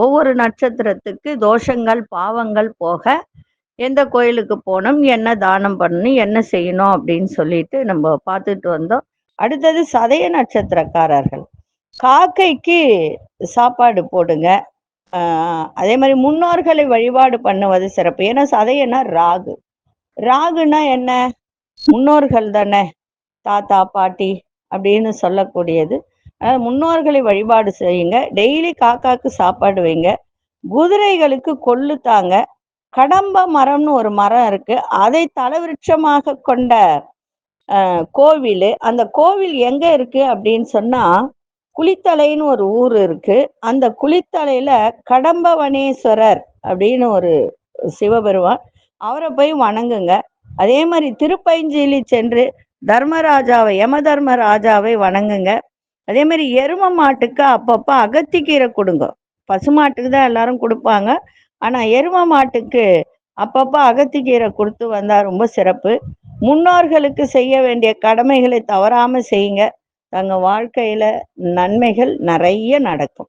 ஒவ்வொரு நட்சத்திரத்துக்கு தோஷங்கள் பாவங்கள் போக எந்த கோயிலுக்கு போகணும் என்ன தானம் பண்ணணும் என்ன செய்யணும் அப்படின்னு சொல்லிட்டு நம்ம பார்த்துட்டு வந்தோம். அடுத்தது சதய நட்சத்திரக்காரர்கள். காக்கைக்கு சாப்பாடு போடுங்க. ஆஹ் அதே மாதிரி முன்னோர்களை வழிபாடு பண்ணுவது சிறப்பு. ஏன்னா சதையனா ராகு. ராகுனா என்ன? முன்னோர்கள் தானே. தாத்தா பாட்டி அப்படின்னு சொல்லக்கூடியது. முன்னோர்களை வழிபாடு செய்யுங்க. டெய்லி காக்காக்கு சாப்பாடு வைங்க. குதிரைகளுக்கு கொள்ளு தாங்க. கடம்ப மரம்னு ஒரு மரம் இருக்கு. அதை தலவிருட்சமாக கொண்ட கோவில். அந்த கோவில் எங்க இருக்கு அப்படின்னு சொன்னா குளித்தலைன்னு ஒரு ஊர் இருக்கு. அந்த குளித்தலையில கடம்பவனேஸ்வரர் அப்படின்னு ஒரு சிவபெருமான் அவரை போய் வணங்குங்க. அதே மாதிரி திருப்பைஞ்சிலி சென்று தர்மராஜாவை யம தர்மராஜாவை வணங்குங்க. அதே மாதிரி எரும மாட்டுக்கு அப்பப்போ அகத்திக்கீரை கொடுங்க. பசுமாட்டுக்கு தான் எல்லாரும் கொடுப்பாங்க. ஆனா எரும மாட்டுக்கு அப்பப்போ அகத்திக்கீரை கொடுத்து வந்தா ரொம்ப சிறப்பு. முன்னோர்களுக்கு செய்ய வேண்டிய கடமைகளை தவறாம செய்யுங்க. தங்க வாழ்க்கையில நன்மைகள் நிறைய நடக்கும்.